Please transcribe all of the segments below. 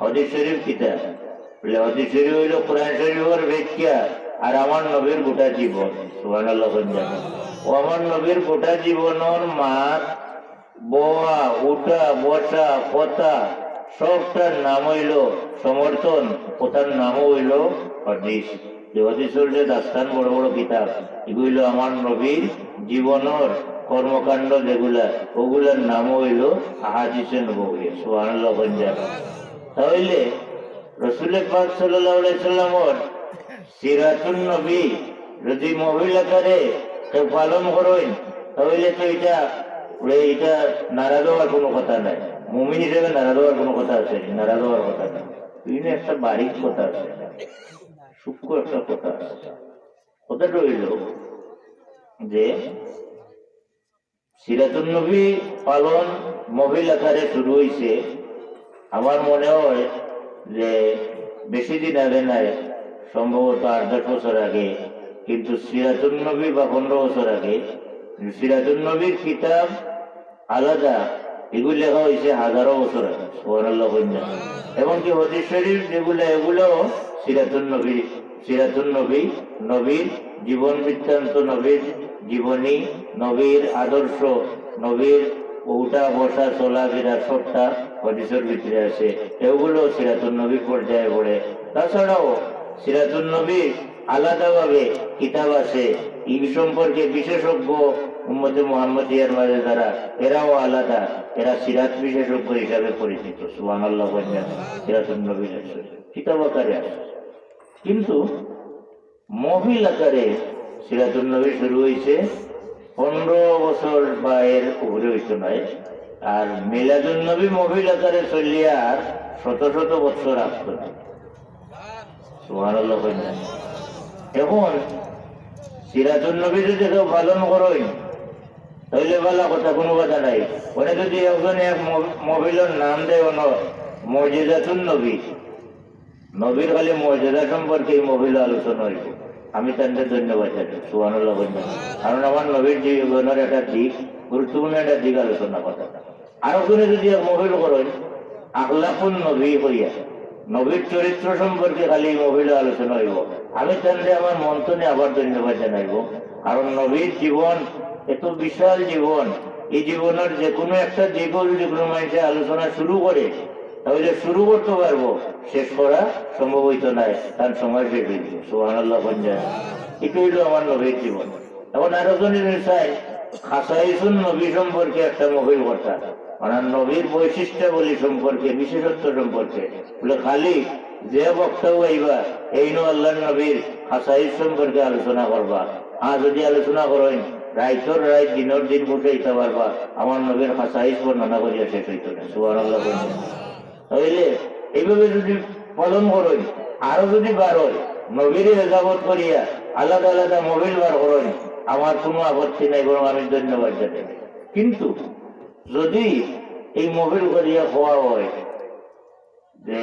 হদিস শরীফ কিতা বলে হদিস শরীফ হইল কোরআন শরীফের ব্যাখ্যা, আর আমার নবীর গোটা জীবন। জানা ও আমার নবীর গোটা জীবনের মাত বোয়া, উঠা, বসা কথা সবটার নাম হইল সমর্থন কথার নাম হইল হদিস। হদিসের যে দাস্তান, বড় বড় কিতাব। এগুলো আমার নবীর জীবনের কর্মকাণ্ড যেগুলা, ওগুলার নাম হইল আহাদিসে নবী জানা তাহলে রসুলের পাক সাল্লামর সিরাতুন নবী যদি মহিলা করে কেউ পালন করেন তাহলে তো এটা এটা নাড়া দেওয়ার কোনো কথা নাই। মুমিন হিসেবে নাড়া দেওয়ার কোনো কথা আছে নি, নাড়া দেওয়ার কথা নাই। কিন্তু একটা বাড়ির কথা আছে। সূক্ষ্ম একটা কথা আছে। কথাটা হইল যে সিরাতুন নবী পালন মহিলা আকারে শুরু হয়েছে আমার মনে হয় যে বেশি দিন আগে নাই, সম্ভবত আট দশ বছর আগে। কিন্তু সিরাজুল নবী বা পনেরো বছর আগে সিরাজুল নবীর কিতাব আলাদা, এগুলো লেখা হয়েছে হাজারো বছর আগে সোহানাল্লাহ কন্যা এমনকি হদিস শরীফ যেগুলো, এগুলো সিরাজুল নবী সিরাজুল নবী, নবীর জীবন বৃত্তান্ত, নবীর জীবনী, নবীর আদর্শ, নবীর উঠা, বসা, চলা, ফেরা সবটা হদিসের ভিতরে আছে এগুলো সিরাতুল নবী পর্যায়ে পড়ে। তাছাড়াও সিরাতুল নবী আলাদাভাবে কিতাব আছে। ই সম্পর্কে বিশেষজ্ঞ উম্মদে মোহাম্মদিয়ার মাঝে যারা, এরাও আলাদা। এরা সিরাত বিশেষজ্ঞ হিসাবে পরিচিত। সুবান আল্লাহ সিরাতুল নবীর কিতাব আকারে কিন্তু মহিল আকারে সিরাতুল নবী শুরু হয়েছে পনেরো বছর বা এর উপরে হইতো নয়, আর মিলাদুল নবী মহিল আকারে চলিয়ে আর শত শত বছর আসতো না। এখন সিরাতুল নবী যদি কেউ পালন করেন, তাহলে ভালো কথা, কোনো কথা নাই। ওনে যদি একজন এক মহিলার নাম দেয় অন মর্যাদাতুল নবী নবীর খালি মর্যাদা সম্পর্কে মহিলা আলোচনা হইব। আমি তাদের ধন্যবাদ জানাই সুহানুল্লাহ কারণ আমার নবীর জীবনের একটা দিক, গুরুত্বপূর্ণ একটা দিক আলোচনা কথা আরও কোনো যদি মহিল করেন আখলাকুল নবী হইয়া, নবীর চরিত্র সম্পর্কে খালি মহিলা আলোচনা হইব। আমি তাহলে আমার মন্ত্রণে আবার ধন্যবাদ জানাইব। কারণ নবীর জীবন এত বিশাল জীবন। এই জীবনের যে কোনো একটা দিকও যদি কোনো মানুষের আলোচনা শুরু করে তাহলে শুরু করতে পারব, শেষ করা সম্ভব হইতো নাই। তার সময় শেষ যাবে সোহান আল্লাহ পঞ্জায় এটা হইল আমার নবীর জীবন। এখন আরও জনের চাই খাসাইসুন নবী সম্পর্কে একটা মহিল কথা মানে নবীর বৈশিষ্ট্যাবলী সম্পর্কে, বিশেষত্ব সম্পর্কে। বলে খালি যে বক্তব্য আইবা এই নো আল্লাহ নবীর খাসাইস সম্পর্কে আলোচনা করবা। আর যদি আলোচনা করেন, রাইতর রাইত, দিনের দিন বসে পারবা। আমার নবীর খাসাইস বর্ণনা করিয়া শেষ হইতো না। সুবাহ তাইলে এইভাবে যদি পালন করেন, আরও যদি বার হয়, নবীর হেজাবত করিয়া আলাদা আলাদা মোবিল বার করেন, আমার কোনো আপত্তি নাই বরং আমি ধন্যবাদ জানাই। কিন্তু যদি এই মোবিল করিয়া খোয়া হয়, যে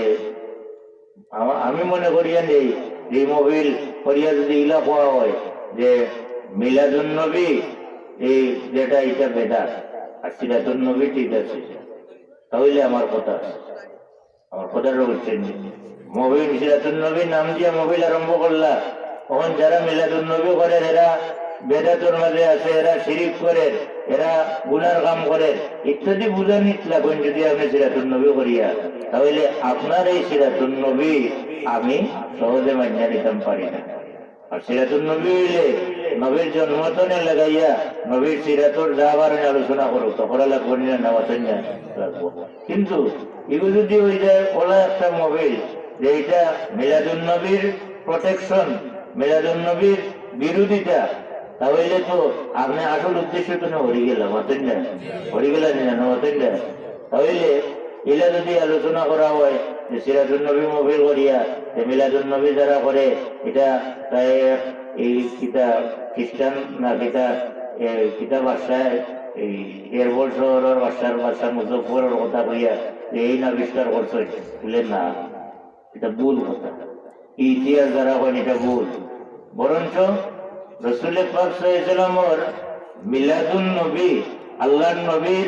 আমি মনে করিয়া নেই যে মোবিল করিয়া যদি ইলা খোয়া হয়, যে মিলাদুন নবী এই যেটা এটা বেদাত, আর সিরাতুন নবী ঠিক আছে। তাহলে আমার কথা আমার কথাটা হচ্ছেন মোবিল সিরাতুল নবীর নাম দিয়ে মোবিল আরম্ভ করলা। তখন যারা মিলাদুল নবী করে, এরা বেদাতুর মাঝে আছে, এরা শিরিক করে, এরা গুনার কাম করে। ইত্যাদি বুঝানি লাগবেন যদি আপনি সিরাতুল নবী করিয়া। তাহলে আপনার এই সিরাতুল নবী আমি সহজে মান্য নিতাম পারি না। আর সিরাতুল নবী হইলে নবীর জন্মতনে লাগাইয়া নবীর সিরাতুর যাবার আলোচনা করো, তখন লাগবো না নেওয়াতেন না লাগবো কিন্তু এগুলো যদি ওই যায় ওলা একটা মোবাইল যে এটা মিলাদুল নবীর প্রোটেকশন মিলাদুল নবীর বিরোধিতা, তাহলে তো আপনি আসল উদ্দেশ্য তো না হরি গেলাম হতেন না হরি গেলেন না হতেন না তাহলে এলা যদি আলোচনা করা হয়, যে সিরাজুল নবী মোবিল করিয়া, যে নবী যারা করে, এটা তাই এই কিতা খ্রিস্টান না কিতা কিতা বাসায় এই এয়ারপোর্ট শহরের বাসার বাসা মুজফরের কথা কইয়া এই আবিষ্কার করছে বলে না। এটা ভুল কথা। ইতিহাস যারা করেন এটা ভুল। বরঞ্চ রসুল পাক সাল্লামর মিলাদুন নবী, আল্লাহর নবীর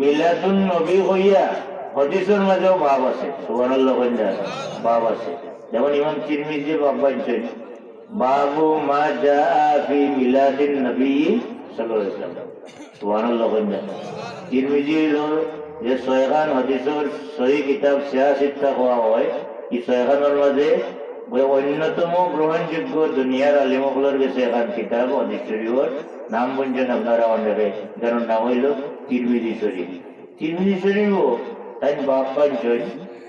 মিলাদুন নবী হইয়া হদিসের মাঝেও ভাব আছে। কইলা ভাব আছে। যেমন ইমাম তিরমিজি বাব বানছেন বাবু মা ফি মিলাদিন নবী যে হয় অন্যতম গ্রহণযোগ্য দুনিয়ার আলিমগুলোর কাছে এখান কিতাব হদিস নাম বলছেন আপনারা অনেকে যার নাম হইল তিরমিজি শরীফ। তিরমিজি শরীফও তাই বাপ পাঞ্চন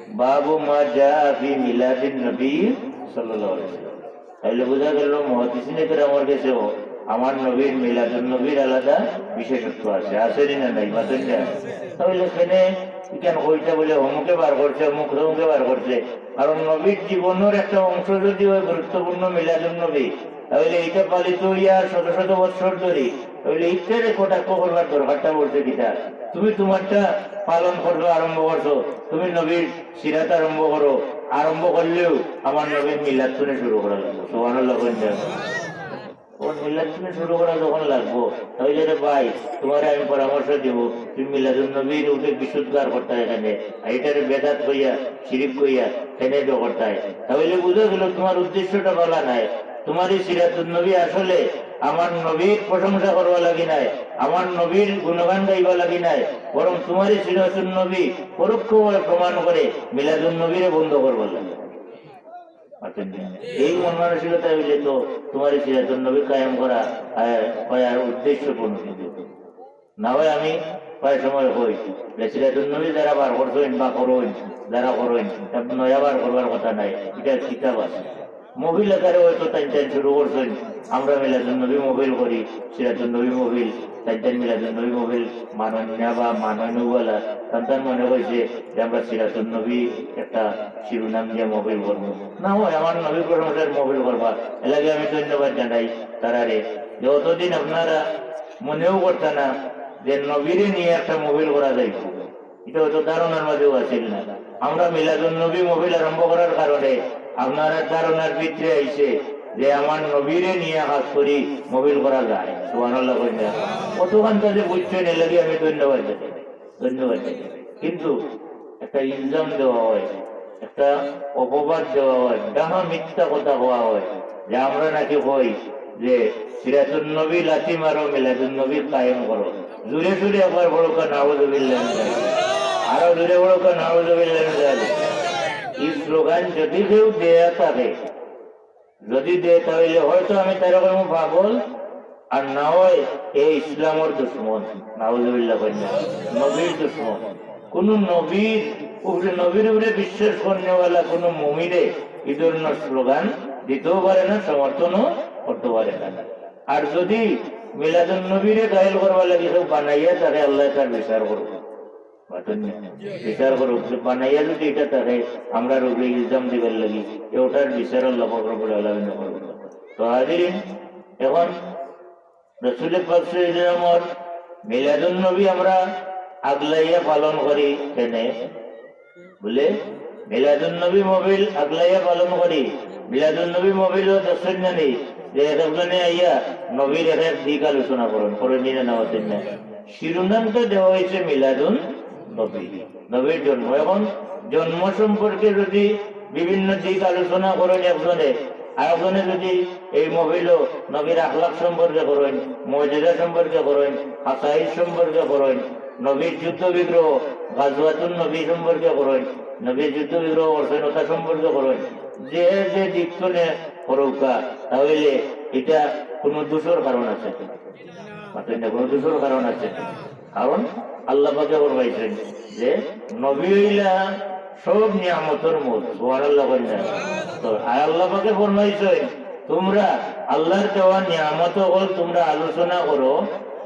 বাবু মা যা মিলাদিন নবী সাল্লাল্লাহু তাইলে বোঝা গেল মহাদিসিনে আমার কাছেও আমার নবীর মিলাদুল নবীর আলাদা বিশেষত্ব আছে। আসেনি না নাই? মাতেন তাহলে এখানে কেন? কইটা বলে অমুকে বার করছে, অমুক অমুকে বার করছে? কারণ নবীর জীবনের একটা অংশ যদি হয় গুরুত্বপূর্ণ মিলাদুল নবী তাহলে এইটা পালিত হইয়া শত শত বছর ধরে। তাহলে এইটারে কটাক্ষ করবার দরকারটা বলছে কিটা? তুমি তোমারটা পালন করবে আরম্ভ করছ। তুমি নবীর সিরাত আরম্ভ করো। আরম্ভ করলেও আমার নবীর মিলাদ শুনে শুরু করা লাগবে। সোহান ওর মিলাদ শুনে শুরু করা যখন লাগবো, তাহলে রে ভাই, তোমার আমি পরামর্শ দিব। তুমি মিলাদুল নবীর উঠে বিশুদ্ধার করতে এখানে এটারে বেদাত কইয়া শিরিক কইয়া ফেনে দো করতে তাহলে বুঝে গেল তোমার উদ্দেশ্যটা বলা নাই। তোমার এই সিরাতুল নবী আসলে আমার নবীর প্রশংসা করবা লাগি নাই, আমার নবীর গুণগান গাইবা লাগি নাই, বরং তোমার এই সিরাতুল নবী পরোক্ষভাবে প্রমাণ করে মিলাদুল নবীরে বন্ধ করবার লাগে। এই মন মানসিকতা হইলে তো তোমার এই সিরাতুল নবী কায়েম করা করার উদ্দেশ্য পূর্ণ কিন্তু না হয় আমি প্রায় সময় হই, যে সিরাতুল নবী যারা বার করছেন বা করুন, যারা করুন নয়া বার করবার কথা নাই, এটা কিতাব আছে। মোবিল আকারে হয়তো তাই শুরু করছেন। আমরা মিলাদুল নবী মোবিল করি সিরাতুল নবী মোবিল, তাই তাই মিলাদুল নবী মোবিল। মাননীয় বা মাননীয়ওয়ালা সন্তান মনে হয়েছে যে আমরা সিরাতুল নবী, একটা শিরোনাম দিয়ে মোবিল করব। না হয় আমার নবী প্রশংসার মোবিল করবা। এলাকে আমি ধন্যবাদ জানাই তারারে যে অতদিন আপনারা মনেও করতে না, যে নবীরে নিয়ে একটা মোবিল করা যাইব এটা হয়তো ধারণার মাঝেও আছিল না। আমরা মিলাদুল নবী মোবিল আরম্ভ করার কারণে আপনারা ধারণার ভিতরে আইছে যে আমার নবীরে নিয়ে কাজ করি, মোবিল করা যায়। সুবহানাল্লাহ কইনা কতখান তাদের বুঝছেন এ লাগে আমি ধন্যবাদ ধন্যবাদ কিন্তু একটা ইলজাম দেওয়া হয়, একটা অপবাদ দেওয়া হয়, ডাহা মিথ্যা কথা হওয়া হয়, যে আমরা নাকি হই যে সিরাতুল নবী লাথি মারো মিলাদুল নবী কায়েম করো। জুড়ে জুড়ে একবার বড় কা নাউজুবিল্লাহ আরও জুড়ে বড় কা নাউজুবিল্লাহ স্লোগান যদি কেউ দেয়া থাকে যদি দে তাহলে হয়তো আমি তার পাগল, আর না হয় এই ইসলামের দুশ্মন। নাউজুবিল্লাহ নবীর দুশ্মন। কোন নবীর উপরে নবীর উপরে বিশ্বাস করেওয়ালা কোন মমিরে এই ধরনের স্লোগান দিতেও পারে না, সমর্থনও করতে পারে না। আর যদি মিলাদুল নবীরে গায়েল করবার লাগে কেউ বানাইয়া তাকে আল্লাহ তার বিচার করব বিচার করো বানাইয়া যদি এটা থাকে আমরা রোগে ইলজাম দিবার লাগি ওটার বিচার আল্লাহ ফকরবুল আলমিন করব তো হাজিরিন এখন রসুল পাকসিলামর মিলাদুল নবী আমরা আগলাইয়া পালন করি কেনে? বলে মিলাদুল নবী মোবিল আগলাইয়া পালন করি। মিলাদুল নবী মোবিল ও দর্শন জানি যে একজনে আইয়া নবীর এক এক দিক আলোচনা করেন করে নিয়ে নেওয়ার জন্য শিরোনামটা দেওয়া হয়েছে মিলাদুল নবী নবীর জন্ম এখন জন্ম সম্পর্কে যদি বিভিন্ন দিক আলোচনা করেন একজনে, আরেকজনে যদি এই মহিল নবীর সম্পর্কে করেন সম্পর্কে করেন হাসাইদ সম্পর্কে করেন, নবীর যুদ্ধ বিগ্রহ নবী সম্পর্কে করেন, নবীর যুদ্ধ বিগ্রহ অর্থনতা সম্পর্কে করেন, যে যে দিক তুলে করৌকা তাহলে এটা কোনো দোষর কারণ আছে। কোনো দোষর কারণ আছে। কারণ আল্লাহ পাকে ফরমাইছেন যে নবী হইলা সব নিয়ামতের মূল সোহান আল্লাহ কন্যা তো আর আল্লাহ পাকে ফরমাইছেন তোমরা আল্লাহর দেওয়া নিয়ামত হল তোমরা আলোচনা করো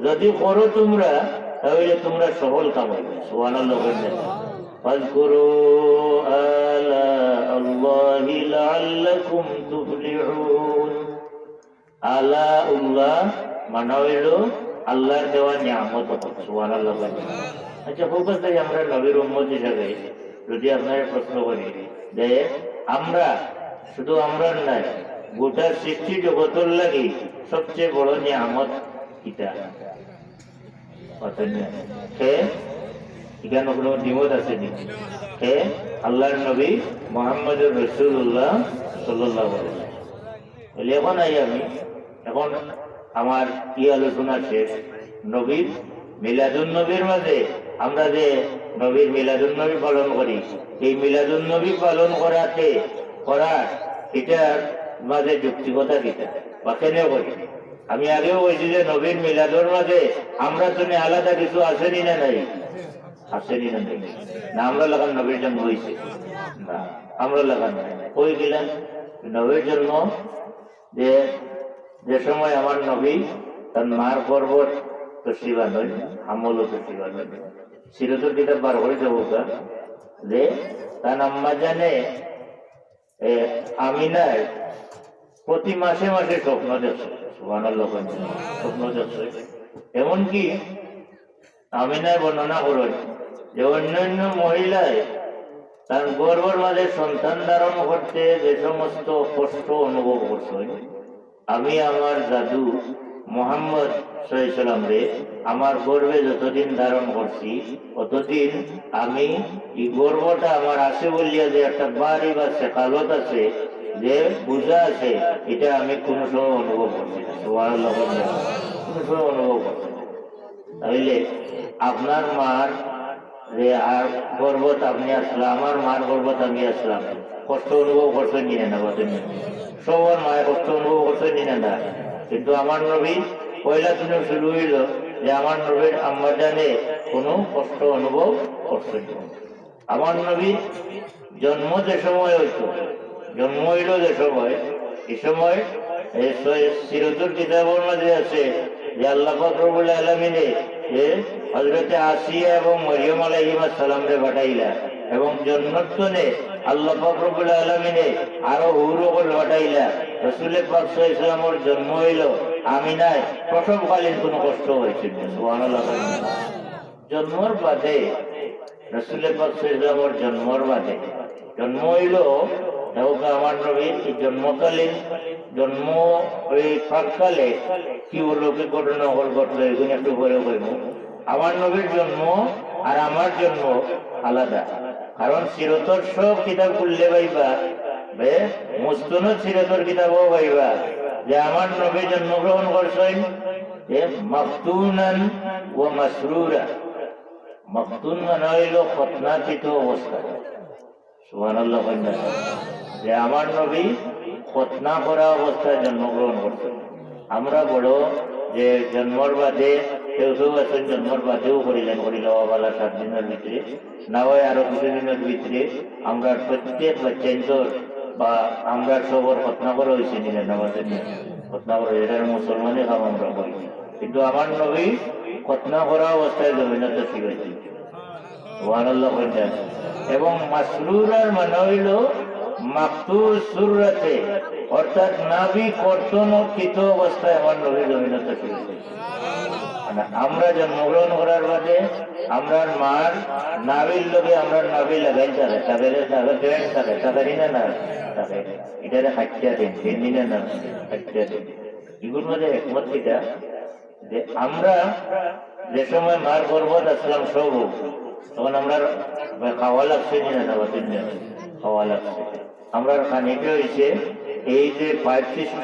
যদি করো তোমরা তাহলে তোমরা সফল কামাইবে সোহান আল্লাহ কন্যা فاذكروا آلاء الله لعلكم تفلحون আল্লাহ উল্লাহ মানা হইল আল্লাহর দেওয়া নিয়ামত আচ্ছা ফোকাস তাই আমরা নবীর উম্মত হিসাবে। যদি আপনার প্রশ্ন করি যে আমরা শুধু আমরা নাই গোটা সৃষ্টি জগতের লাগি সবচেয়ে বড় নিয়ামত ইটা কে? এখানে কোনো দ্বিমত আছে নি হে আল্লাহর নবী রসুল্লাহ সাল্লাহ বলে, এখন আই আমি? এখন আমার কি আলোচনা শেষ? নবীর মিলাদুন নবীর মাঝে আমরা যে নবীর মিলাদুন নবী পালন করি এই মিলাদুন নবী পালন করাতে, করার এটার মাঝে যুক্তিকতা কিটা বা কেন করি আমি আগেও বলছি যে নবীর মিলাদুর মাঝে আমরা তুমি আলাদা কিছু আসেনি না নাই? আসেনি না নাই। না আমরা লাগান নবীর জন্ম হয়েছে। না আমরা লাগান ওই গেলেন নবীর জন্ম যে যে সময় আমার নবী তার মার পর্বত তো শিবা নয়, আমলও তো শিবা নয় সিরতুর কিতাব বার করে দেবো যে, তার আম্মা জানে আমিনার প্রতি মাসে মাসে স্বপ্ন দেখছে। স্বপ্ন দেখছে এমনকি আমিনায় বর্ণনা করেন যে অন্যান্য মহিলায় তার গর্বর মাঝে সন্তান ধারণ করতে যে সমস্ত কষ্ট অনুভব করছে আমি আমার দাদু মোহাম্মদ সাল্লাম রে আমার গর্বে যতদিন ধারণ করছি ততদিন আমি এই গর্বটা আমার আছে বলিয়া যে একটা বাড়ি বা সেকালত আছে, যে বুঝা আছে, এটা আমি কোনো সময় অনুভব করছি না। সুবহানাল্লাহ বলেন। কোনো সময় অনুভব করছি না। তাইলে আপনার মার যে আর গর্বত আপনি আসলাম আমার মার গর্বত আমি আসলাম। কষ্ট অনুভব করছেন নিয়ে না বলেন সবার মায়ের অনুভব করছেন নিয়ে না কিন্তু আমার নবী পয়লা দিনে শুরু হইল যে আমার নবীর আম্মা জানে কোনো কষ্ট অনুভব করছেন। আমার নবী জন্ম যে সময় হইতো, জন্ম হইল যে সময়, এ সময় সিরতুর কিতাবের মাঝে আছে যে আল্লাহ ফকরবুল আলমিনে যে হজরতে আসিয়া এবং মরিয়ম আলাইহিমা সালামরে পাঠাইলা এবং জন্মত্তনে আল্লাহ জন্ম হইল আমি নাই প্রসবকালীন কোনো কষ্ট বাদে বাদে। জন্ম জন্মকালীন জন্ম ওই ফাঁককালে কি হলো কি ঘটনা হল ঘটলো এগুলো একটু পরে বলব আমার নবীর জন্ম আর আমার জন্ম আলাদা। কারণ চিরতর সব কিতাব খুললে পাইবা। মুস্তন চিরতর কিতাবও পাইবা। যে আমার নবী ও মাসরুরা। মানে হইল অবস্থা। কন্যা যে আমার নবী অবস্থায় জন্মগ্রহণ করছেন। আমরা বড় যে জন্মর বাদে কেউ কেউ আছেন, জন্মর বাদেও করিলেন করিল বালা সাত দিনের ভিতরে। না হয় আরও কিছু দিনের ভিতরে আমরা প্রত্যেক বাচ্চাইন্তর বা আমরা সবর করা হয়েছে নিলেন আমাদের করা এটার মুসলমানে কাম আমরা করি। কিন্তু আমার নবী খতনা করা অবস্থায় জমিনতে সুবহানাল্লাহ বলছেন এবং মাসরুরার মানে হইল মানে আমরা মার একমত এটা যে আমরা যে সময় মার গর্ভত আসলাম সব তখন আমরা খাওয়া লাগছে খাওয়া লাগছে। আমরা খানিকে হয়েছে এই যে পাইপ সিস্টেম